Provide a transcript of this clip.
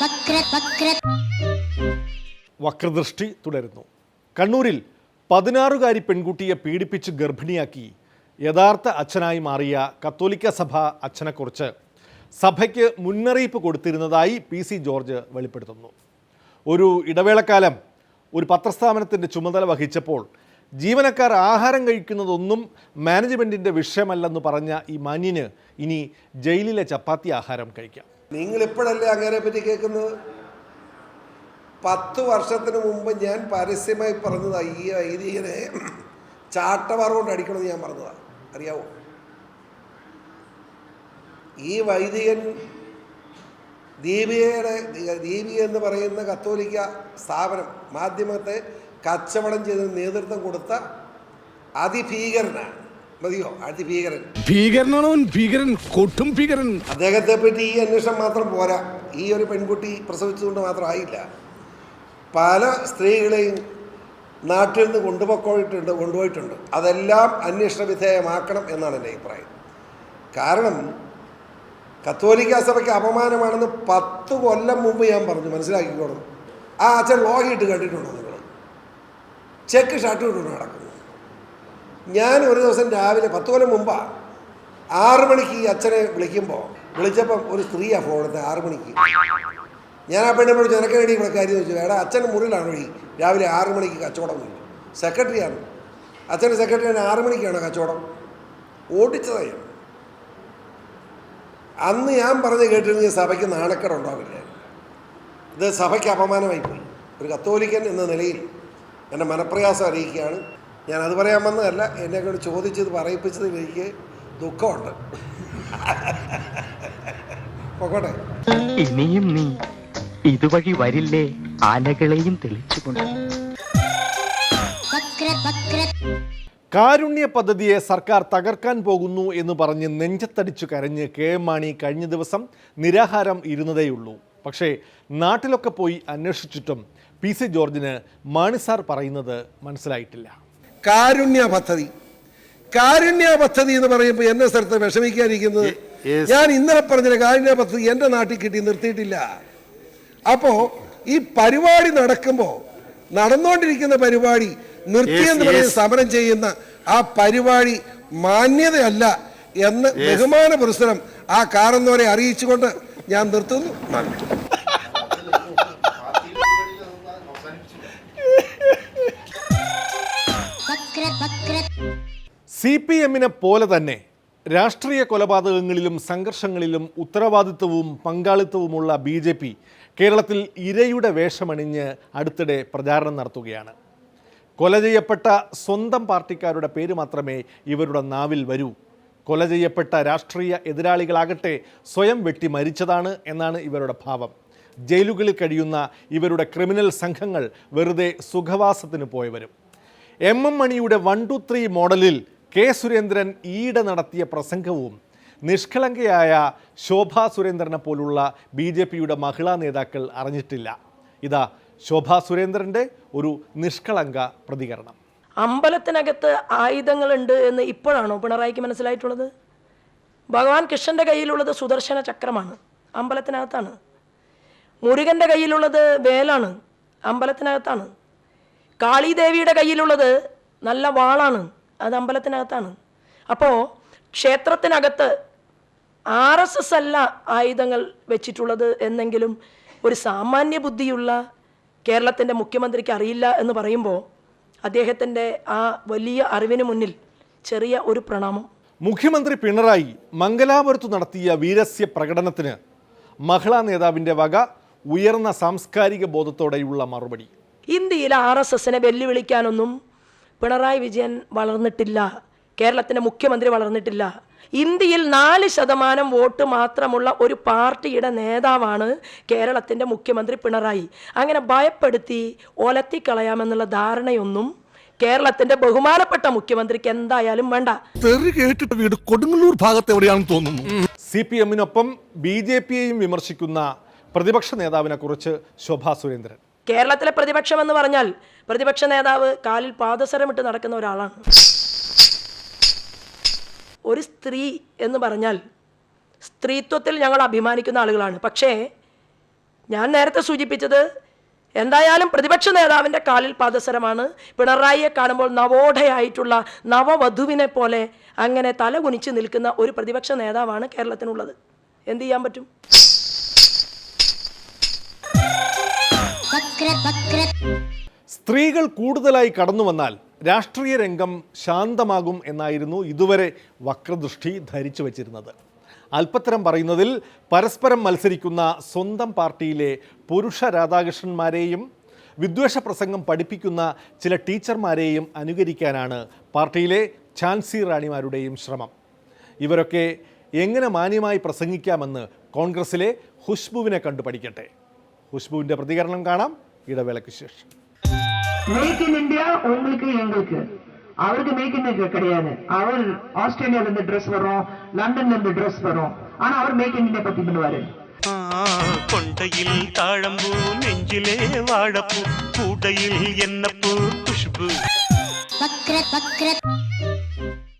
വക്ര വക്ര. വക്രദൃഷ്ടി തുടരുന്നു. കണ്ണൂരിൽ പതിനാറുകാരി പെൺകുട്ടിയെ പീഡിപ്പിച്ച് ഗർഭിണിയാക്കി. യഥാർത്ഥ അച്ഛനായി മാറിയ കത്തോലിക്ക സഭ അച്ഛനെക്കുറിച്ച് സഭയ്ക്ക് മുന്നറിയിപ്പ് കൊടുത്തിരുന്നതായി പി സി ജോർജ് വെളിപ്പെടുത്തുന്നു. ഒരു ഇടവേളക്കാലം ഒരു പത്രസ്ഥാപനത്തിന്റെ ചുമതല വഹിച്ചപ്പോൾ ജീവനക്കാർ ആഹാരം കഴിക്കുന്നതൊന്നും മാനേജ്മെന്റിന്റെ വിഷയമല്ലെന്ന് പറഞ്ഞ ഈ മാന്യന് ഇനി ജയിലിലെ ചപ്പാത്തി ആഹാരം കഴിക്കാം. നിങ്ങൾ ഇപ്പോഴല്ലേ അങ്ങനെ പറ്റി കേൾക്കുന്നത്? പത്ത് വർഷത്തിന് മുമ്പ് ഞാൻ പരസ്യമായി പറഞ്ഞതാണ് ഈ വൈദികനെ ചാട്ടവാറ കൊണ്ട് അടിക്കണമെന്ന് ഞാൻ പറഞ്ഞതാണ് അറിയാവോ? ഈ വൈദികൻ ദീപികയുടെ ദീപിക എന്ന് പറയുന്ന കത്തോലിക്ക സ്ഥാപനം മാധ്യമത്തെ കച്ചവടം ചെയ്ത് നേതൃത്വം കൊടുത്ത അതിഭീകരനാണ്. മതിയോ ഭീകരൻ. ഭീകരനാണോ ഭീകരൻ കൊട്ടും ഭീകരൻ. അദ്ദേഹത്തെ പറ്റി ഈ അന്വേഷണം മാത്രം പോരാ. ഈ ഒരു പെൺകുട്ടി പ്രസവിച്ചുകൊണ്ട് മാത്രമായില്ല പല സ്ത്രീകളെയും നാട്ടിൽ നിന്ന് കൊണ്ടുപോയിട്ടുണ്ട് കൊണ്ടുപോയിട്ടുണ്ട്. അതെല്ലാം അന്വേഷണ വിധേയമാക്കണം എന്നാണ് എന്റെ അഭിപ്രായം. കാരണം കത്തോലിക്ക സഭയ്ക്ക് അപമാനമാണെന്ന് പത്ത് കൊല്ലം മുമ്പ് ഞാൻ പറഞ്ഞു. മനസ്സിലാക്കിക്കോണം. ആ അച്ഛൻ ലോഹിയിട്ട് കണ്ടിട്ടുണ്ടോ നിങ്ങൾ? ചെക്ക് ഷർട്ട് ഇട്ടുകൊണ്ട് നടക്കുന്നു. ഞാൻ ഒരു ദിവസം രാവിലെ പത്ത് കൊല്ലം മുമ്പാണ് ആറ് മണിക്ക് ഈ അച്ഛനെ വിളിക്കുമ്പോൾ വിളിച്ചപ്പം ഒരു സ്ത്രീയാണ് ഫോണത്തെ ആറ് മണിക്ക്. ഞാൻ ആ പെണ്ണെ വിളിച്ചു നിനക്ക് വേണ്ടി ഇവിടെ കാര്യം ചോദിച്ചു. എടാ അച്ഛൻ മുറിയിലാണ് വഴി രാവിലെ ആറ് മണിക്ക് കച്ചവടം വരും സെക്രട്ടറിയാണ്. അച്ഛന്റെ സെക്രട്ടറിയാണ് ആറ് മണിക്കാണ് കച്ചവടം. ഓടിച്ചതായിരുന്നു അന്ന് ഞാൻ പറഞ്ഞ് കേട്ടിരുന്നെങ്കിൽ സഭയ്ക്ക് നാണക്കേട് ഉണ്ടാവില്ല ഇത് സഭയ്ക്ക് അപമാനമായി പോയി. ഒരു കത്തോലിക്കൻ എന്ന നിലയിൽ എന്റെ മനപ്രയാസം അറിയിക്കുകയാണ്. ഞാൻ അത് പറയാൻ വന്നതല്ല എന്നെ കൊണ്ട് ചോദിച്ചത് പറയിപ്പിച്ചതിൽ എനിക്ക് ദുഃഖമുണ്ട്. പൊക്കോട്ടെ. ഇനിയും നീ ഇതുവഴി വരില്ലേ? ആനകളെയും തെളിച്ചുകൊണ്ട്. കാരുണ്യ പദ്ധതിയെ സർക്കാർ തകർക്കാൻ പോകുന്നു എന്ന് പറഞ്ഞ് നെഞ്ചത്തടിച്ചു കരഞ്ഞ് കെ എം മാണി കഴിഞ്ഞ ദിവസം നിരാഹാരം ഇരുന്നതേയുള്ളൂ. പക്ഷേ നാട്ടിലൊക്കെ പോയി അന്വേഷിച്ചിട്ടും പി സി ജോർജിന് മാണി സാർ പറയുന്നത് മനസ്സിലായിട്ടില്ല. കാരുണ്യ പദ്ധതി. കാരുണ്യ പദ്ധതി എന്ന് പറയുമ്പോൾ എന്നെ സ്ഥലത്ത് വിഷമിക്കാനിരിക്കുന്നത്? ഞാൻ ഇന്നലെ പറഞ്ഞ കാരുണ്യ പദ്ധതി എന്റെ നാട്ടിൽ കിട്ടി നിർത്തിയിട്ടില്ല. അപ്പോ ഈ പരിപാടി നടക്കുമ്പോൾ നടന്നുകൊണ്ടിരിക്കുന്ന പരിപാടി നിർത്തിയെന്ന് പറഞ്ഞ് സമരം ചെയ്യുന്ന ആ പരിപാടി മാന്യതയല്ല എന്ന് ബഹുമാന പുരസ്സരം ആ കാരണവരെ അറിയിച്ചുകൊണ്ട് ഞാൻ നിർത്തുന്നു. നന്ദി. സി പി എമ്മിനെ പോലെ തന്നെ രാഷ്ട്രീയ കൊലപാതകങ്ങളിലും സംഘർഷങ്ങളിലും ഉത്തരവാദിത്വവും പങ്കാളിത്തവുമുള്ള ബി ജെ പി കേരളത്തിൽ ഇരയുടെ വേഷമണിഞ്ഞ് അടുത്തിടെ പ്രചാരണം നടത്തുകയാണ്. കൊല ചെയ്യപ്പെട്ട സ്വന്തം പാർട്ടിക്കാരുടെ പേര് മാത്രമേ ഇവരുടെ നാവിൽ വരൂ. കൊല ചെയ്യപ്പെട്ട രാഷ്ട്രീയ എതിരാളികളാകട്ടെ സ്വയം വെട്ടി മരിച്ചതാണ് എന്നാണ് ഇവരുടെ ഭാവം. ജയിലുകളിൽ കഴിയുന്ന ഇവരുടെ ക്രിമിനൽ സംഘങ്ങൾ വെറുതെ സുഖവാസത്തിന് പോയവരും. എം എം മണിയുടെ വൺ ടു ത്രീ മോഡലിൽ കെ സുരേന്ദ്രൻ ഈയിടെ നടത്തിയ പ്രസംഗവും നിഷ്കളങ്കയായ ശോഭാ സുരേന്ദ്രനെ പോലുള്ള ബി ജെ പിയുടെ മഹിളാ നേതാക്കൾ അറിഞ്ഞിട്ടില്ല. ഇതാ ശോഭാ സുരേന്ദ്രന്റെ ഒരു നിഷ്കളങ്ക പ്രതികരണം. അമ്പലത്തിനകത്ത് ആയുധങ്ങളുണ്ട് എന്ന് ഇപ്പോഴാണോ പിണറായിക്ക് മനസ്സിലായിട്ടുള്ളത്? ഭഗവാൻ കൃഷ്ണന്റെ കയ്യിലുള്ളത് സുദർശന ചക്രമാണ് അമ്പലത്തിനകത്താണ്. മുരുകന്റെ കയ്യിലുള്ളത് വേലാണ് അമ്പലത്തിനകത്താണ്. കാളിദേവിയുടെ കയ്യിലുള്ളത് നല്ല വാളാണ്. അത് അമ്പലത്തിനകത്താണ്. അപ്പോൾ ക്ഷേത്രത്തിനകത്ത് ആർ എസ് എസ് അല്ല ആയുധങ്ങൾ വെച്ചിട്ടുള്ളത് എന്നെങ്കിലും ഒരു സാമാന്യ ബുദ്ധിയുള്ള കേരളത്തിന്റെ മുഖ്യമന്ത്രിക്ക് അറിയില്ല എന്ന് പറയുമ്പോൾ അദ്ദേഹത്തിന്റെ ആ വലിയ അറിവിന് മുന്നിൽ ചെറിയ ഒരു പ്രണാമം. മുഖ്യമന്ത്രി പിണറായി മംഗലാപുരത്ത് നടത്തിയ വീരസ്യ പ്രകടനത്തിന് മഹിളാ നേതാവിന്റെ വക ഉയർന്ന സാംസ്കാരിക ബോധത്തോടെയുള്ള മറുപടി. ഇന്ത്യയിൽ ആർ എസ് എസിനെ വെല്ലുവിളിക്കാനൊന്നും പിണറായി വിജയൻ വളർന്നിട്ടില്ല. കേരളത്തിന്റെ മുഖ്യമന്ത്രി വളർന്നിട്ടില്ല. ഇന്ത്യയിൽ നാല് ശതമാനം വോട്ട് മാത്രമുള്ള ഒരു പാർട്ടിയുടെ നേതാവാണ് കേരളത്തിന്റെ മുഖ്യമന്ത്രി പിണറായി. അങ്ങനെ ഭയപ്പെടുത്തി ഒലത്തിക്കളയാമെന്നുള്ള ധാരണയൊന്നും കേരളത്തിന്റെ ബഹുമാനപ്പെട്ട മുഖ്യമന്ത്രിക്ക് എന്തായാലും വേണ്ട. തെറി കേട്ടിട്ട് വീട് കൊടുങ്ങല്ലൂർ ഭാഗത്ത് എവിടെയാണെന്ന് തോന്നുന്നു. സി പി എമ്മിനൊപ്പം ബി ജെ പിയെയും വിമർശിക്കുന്ന പ്രതിപക്ഷ നേതാവിനെ കുറിച്ച് ശോഭാ സുരേന്ദ്രൻ. കേരളത്തിലെ പ്രതിപക്ഷം എന്ന് പറഞ്ഞാൽ പ്രതിപക്ഷ നേതാവ് കാലിൽ പാദസരമിട്ട് നടക്കുന്ന ഒരാളാണ്. ഒരു സ്ത്രീ എന്ന് പറഞ്ഞാൽ സ്ത്രീത്വത്തിൽ ഞങ്ങൾ അഭിമാനിക്കുന്ന ആളുകളാണ്. പക്ഷേ ഞാൻ നേരത്തെ സൂചിപ്പിച്ചത് എന്തായാലും പ്രതിപക്ഷ നേതാവിന്റെ കാലിൽ പാദസരമാണ്. പിണറായിയെ കാണുമ്പോൾ നവോഢയായിട്ടുള്ള നവവധുവിനെ പോലെ അങ്ങനെ തലകുനിച്ച് നിൽക്കുന്ന ഒരു പ്രതിപക്ഷ നേതാവാണ് കേരളത്തിനുള്ളത്. എന്ത് ചെയ്യാൻ പറ്റും? സ്ത്രീകൾ കൂടുതലായി കടന്നു വന്നാൽ രാഷ്ട്രീയ രംഗം ശാന്തമാകും എന്നായിരുന്നു ഇതുവരെ വക്രദൃഷ്ടി ധരിച്ചു വച്ചിരുന്നത്. അല്പത്തരം പറയുന്നതിൽ പരസ്പരം മത്സരിക്കുന്ന സ്വന്തം പാർട്ടിയിലെ പുരുഷ രാധാകൃഷ്ണന്മാരെയും വിദ്വേഷ പ്രസംഗം പഠിപ്പിക്കുന്ന ചില ടീച്ചർമാരെയും അനുകരിക്കാനാണ് പാർട്ടിയിലെ ഝാൻസി റാണിമാരുടെയും ശ്രമം. ഇവരൊക്കെ എങ്ങനെ മാന്യമായി പ്രസംഗിക്കാമെന്ന് കോൺഗ്രസിലെ ഹുഷ്ബുവിനെ കണ്ടു പഠിക്കട്ടെ ഹുഷ്ബുവിൻ്റെ പ്രതികരണം കാണാം ഇടവേളയ്ക്ക് ശേഷം மேக் இன் இந்தியா உங்களுக்கு எங்களுக்கு அவருக்கு மேக் இன் இந்தியா கிடையாது அவர் ஆஸ்திரேலியால இருந்து ட்ரெஸ் வரும் லண்டன்ல இருந்து ட்ரெஸ் வரும் ஆனா அவர் மேக் இன் இந்தியா பத்தி பண்ணுவாரு ആ, കൊണ്ടയിൽ താഴമ്പൂ നെഞ്ചിലെ വാഴപ്പൂ കൂടയിൽ എന്നപ്പൂ ഖുഷ്ബു വക്ര വക്ര